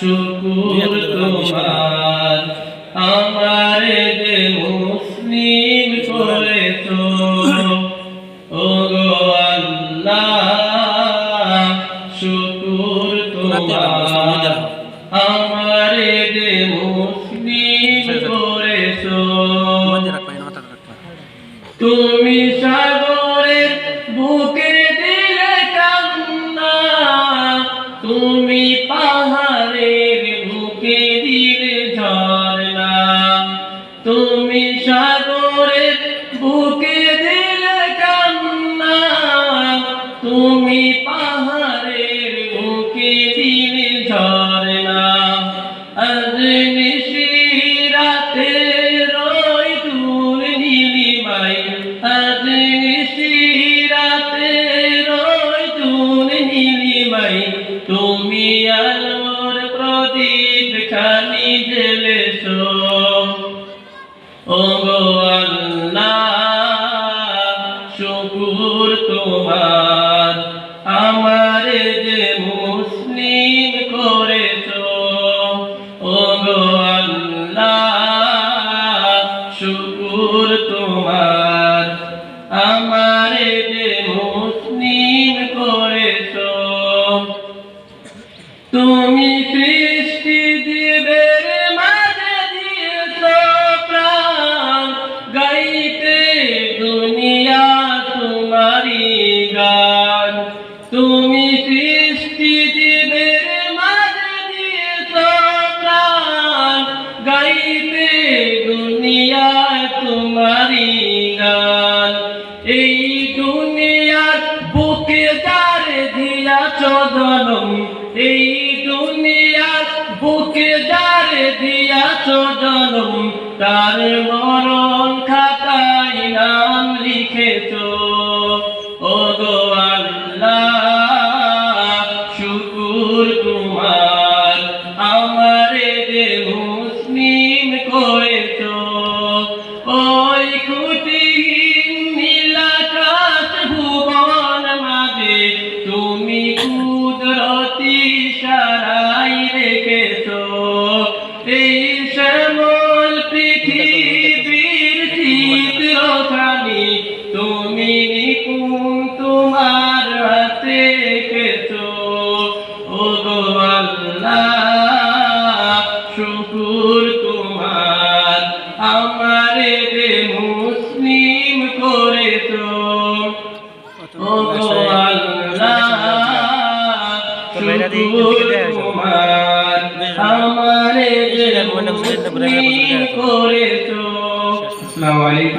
শুকুর তোমার। আমারে যে মুসলিম পাহাড়ের বুকে দিলে ঝর্ণা। তুমি সাগরের বুকে দিলে কান্না। তুমি পাহাড়ের বুকে দিলে ঝর্ণা। আজ নিশিরাতে রই তুল নীলিমাই। আজ নিশিরাতে তুমি আলোর প্রদীপ খানি জেলেছো ও গো শুকুর তোমার আমারে যে করেছ। শুকুর তোমার তুমি সৃষ্টি প্রাণ। গাইতে দুনিয়া তোমারি গান। তুমি সৃষ্টি দিবের মাঝে গাইতে দুনিয়া তোমারি দিয়াছ জনম এই দুনিয়ার বুকে যারে দিয়াছ জনম তার মরণ খাতায় নাম লিখেছ। ও গো আল্লাহ, শুকুর তোমার তোমার হাতে শুকুর করেছ। ও তোমার। আমারে যে মুসলিম করেছ। আসসালামু আলাইকুম।